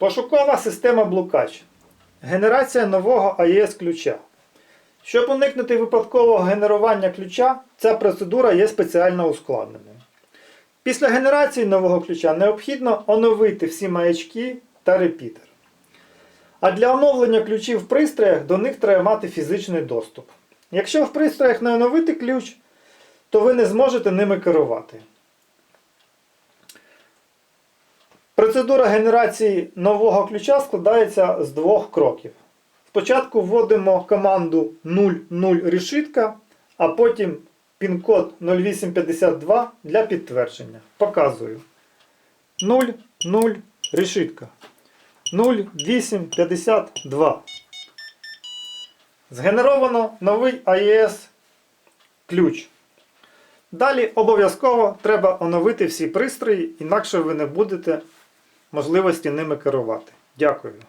Пошукова система блукач. Генерація нового AES ключа. Щоб уникнути випадкового генерування ключа, ця процедура є спеціально ускладненою. Після генерації нового ключа необхідно оновити всі маячки та репітер. А для оновлення ключів в пристроях до них треба мати фізичний доступ. Якщо в пристроях не оновити ключ, то ви не зможете ними керувати. Процедура генерації нового ключа складається з двох кроків. Спочатку вводимо команду 00 решітка, а потім пін-код 0852 для підтвердження. Показую. 00 решітка. 0852. Згенеровано новий AES ключ. Далі обов'язково треба оновити всі пристрої, інакше ви не будете можливості ними керувати. Дякую.